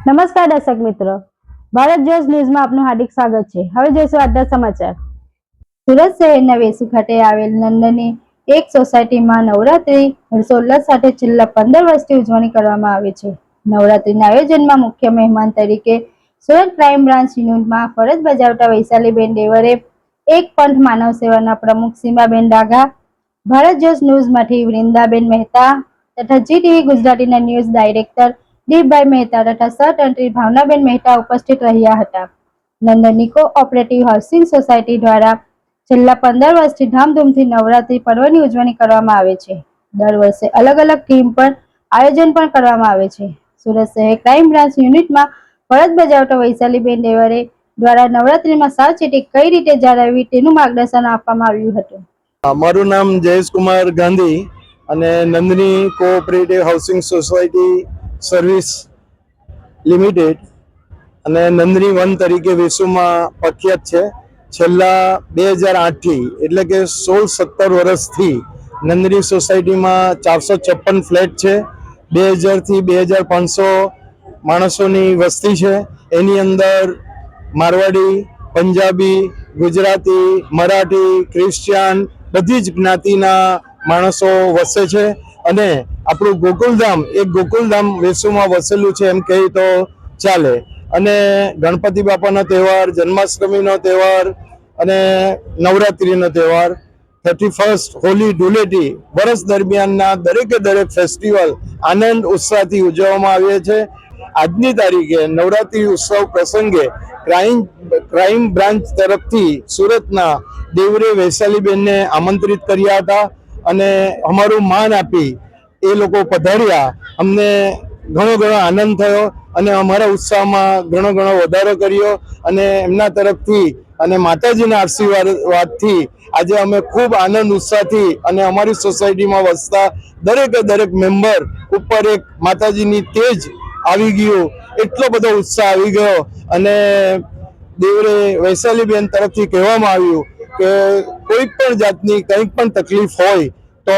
નમસ્કાર દર્શક મિત્રો. ભારત જોશ ન્યૂઝમાં આપનું હાર્દિક સ્વાગત છે. હવે જોઈશું આજના સમાચાર. સુરત શહેરના વેસુ ખાતે આવેલ નંદની એક સોસાયટીમાં નવરાત્રી હર્ષોલ્લાસ સાથે છેલ્લા પંદર વર્ષથી ઉજવણી કરવામાં આવે છે. નવરાત્રીના આયોજનમાં મુખ્ય મહેમાન તરીકે સુરત ક્રાઇમ બ્રાન્ચ યુનિટમાં ફરજ બજાવતા વૈશાલીબેન દેવરે એક પંથ માનવ સેવાના પ્રમુખ સીમાબેન ડાઘા, ભારત જોશ ન્યૂઝમાંથી વૃંદાબેન મહેતા તથા જી ટીવી ગુજરાતીના ન્યૂઝ ડાયરેક્ટર દીપભાઈ મહેતા તથા સહતંત્રી ભાવનાબેન મહેતા ઉપસ્થિત રહ્યા હતા. નંદની કોઓપરેટિવ હાઉસિંગ સોસાયટી દ્વારા છેલ્લા પંદર વર્ષથી ધામધૂમથી નવરાત્રી પર્વની ઉજવણી કરવામાં આવે છે. દર વર્ષે અલગ અલગ ટીમ પર આયોજન પણ કરવામાં આવે છે. સુરત શહેર ક્રાઇમ બ્રાન્ચ યુનિટમાં ફરજ બજાવતા વૈશાલીબેન દેવરે દ્વારા નવરાત્રીમાં સાવચેતી કઈ રીતે જાળવવી તેનું માર્ગદર્શન આપવામાં આવ્યું હતું. અમારું મારું નામ જયેશ કુમાર ગાંધી અને Nandini cooperative housing society service limited અને નંદની વન તરીકે વિશ્વમાં પ્રખ્યાત છે. છેલ્લા બે હજાર આઠથી એટલે કે સોળ સત્તર વર્ષથી નંદની સોસાયટીમાં ચારસો છપ્પન ફ્લેટ છે. બે હજારથી બે હજાર પાંચસો માણસોની વસ્તી છે. એની અંદર મારવાડી, પંજાબી, ગુજરાતી, મરાઠી, ક્રિશ્ચિયન બધી જ જ્ઞાતિના માણસો વસે છે. અને આપણું ગોકુલધામ એ ગોકુલધામ વિશ્વમાં વસેલું છે એમ કહી તો ચાલે. અને ગણપતિ બાપાનો તહેવાર, જન્માષ્ટમીનો તહેવાર અને નવરાત્રિનો તહેવાર થર્ટી ફર્સ્ટ હોલી ધૂળેટી વર્ષ દરમિયાનના દરેકે દરેક ફેસ્ટિવલ આનંદ ઉત્સાહથી ઉજવવામાં આવે છે. આજની તારીખે નવરાત્રિ ઉત્સવ પ્રસંગે ક્રાઇમ ક્રાઇમ બ્રાન્ચ તરફથી સુરતના દેવરે વૈશાલીબેનને આમંત્રિત કર્યા હતા. અને અમારું માન આપી એ લોકો પધાર્યા. અમને ઘણો ઘણો આનંદ થયો અને અમારા ઉત્સાહમાં ઘણો ઘણો વધારો કર્યો અને એમના તરફથી અને માતાજીના આશીર્વાદથી આજે અમે ખૂબ આનંદ, ઉત્સાહથી અને અમારી સોસાયટીમાં વસતા દરેકે દરેક મેમ્બર ઉપર એક માતાજીની તેજ આવી ગયું. એટલો બધો ઉત્સાહ આવી ગયો અને દેવરે વૈશાલીબેન તરફથી કહેવામાં આવ્યું કે કોઈ પણ જાતની કંઈક પણ તકલીફ હોય તો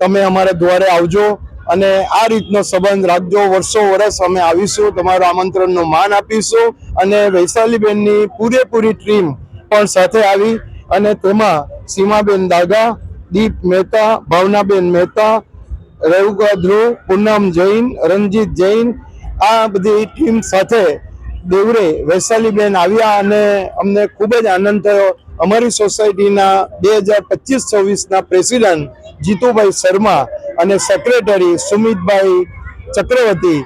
તમે અમારા દ્વારે આવજો અને આ રીતનો સંબંધ રાખજો. વર્ષો વર્ષ અમે આવીશું, તમારું આમંત્રણનું માન આપીશું અને વૈશાલીબેનની પૂરેપૂરી ટીમ પણ સાથે આવી અને તેમાં સીમાબેન દાગા, દીપ મહેતા, ભાવનાબેન મહેતા રેવુકા ધ્રુવ, પૂનમ જૈન, રણજીત જૈન, આ બધી ટીમ સાથે દેવરે વૈશાલીબેન આવ્યા અને અમને ખૂબ જ આનંદ થયો. અમારી સોસાયટીના બે હજાર પચીસ છવ્વીસના પ્રેસિડન્ટ જીતુભાઈ શર્મા અને સેક્રેટરી સુમિતભાઈ ચક્રવર્તી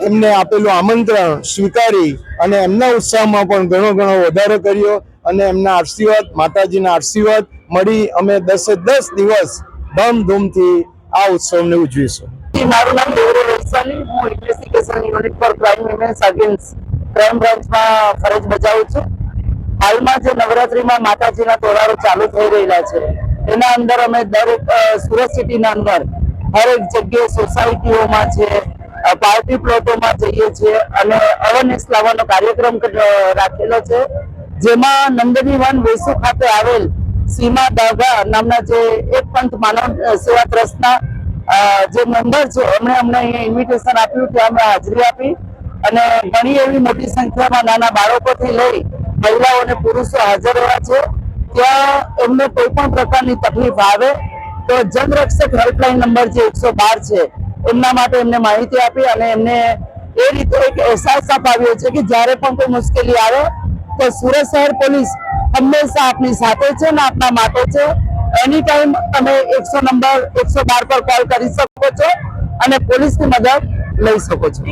એમને આપેલું આમંત્રણ સ્વીકારી અને એમના ઉત્સાહમાં પણ ઘણો ઘણો વધારો કર્યો અને એમના આશીર્વાદ, માતાજીના આશીર્વાદ મળી. અમે દસે દસ દિવસ ધામધૂમથી આ ઉત્સવને ઉજવીશું. મારું નામ દેવરેલ વૈશાલી હું ઇન્વેસ્ટિગેશન યુનિટ ફોર ક્રાઇમ ઇમેન્સ અગેન્સ્ટ ક્રાઇમ બ્રાન્ચમાં ફરજ બજાવું છું. હાલમાં જે નવરાત્રીમાં માતાજીના તહેવારો ચાલુ થઈ રહેલા છે એના અંદર અમે દરેક અ, સુરત સિટીના અંદર હરેક જગ્યાએ સોસાયટીઓમાં છે પાર્ટી પ્લોટોમાં જઈએ છીએ અને અવેરનેસ લાવવાનો કાર્યક્રમ કર- રાખેલો છે. જેમાં નંદની વન વેસુ ખાતે આવેલ સીમા દાગા નામના જે એક પંથ માનવ સેવા ટ્રસ્ટના જે મેમ્બર છે એમણે અમને અહીંયા ઇન્વિટેશન આપ્યું કે અમે હાજરી આપી અને ઘણી એવી મોટી સંખ્યામાં નાના બાળકોથી લઈ મહિલાઓ અને પુરુષો હાજર રહ્યા છે. ત્યાં એમને કોઈ પણ પ્રકારની તકલીફ આવે, તો જનરક્ષક હેલ્પલાઇન નંબર જે એકસો બાર છે, એમના માટે એમને માહિતી આપી અને એમને એ રીતે એક અહેસાસ અપાવ્યો છે કે જ્યારે પણ કોઈ મુશ્કેલી આવે, તો સુરત શહેર પોલીસ હંમેશા આપની સાથે છે ને આપના માટે છે. એની ટાઈમ તમે એકસો નંબર, એકસો બાર પર કોલ કરી શકો છો અને પોલીસની મદદ લઈ શકો છો.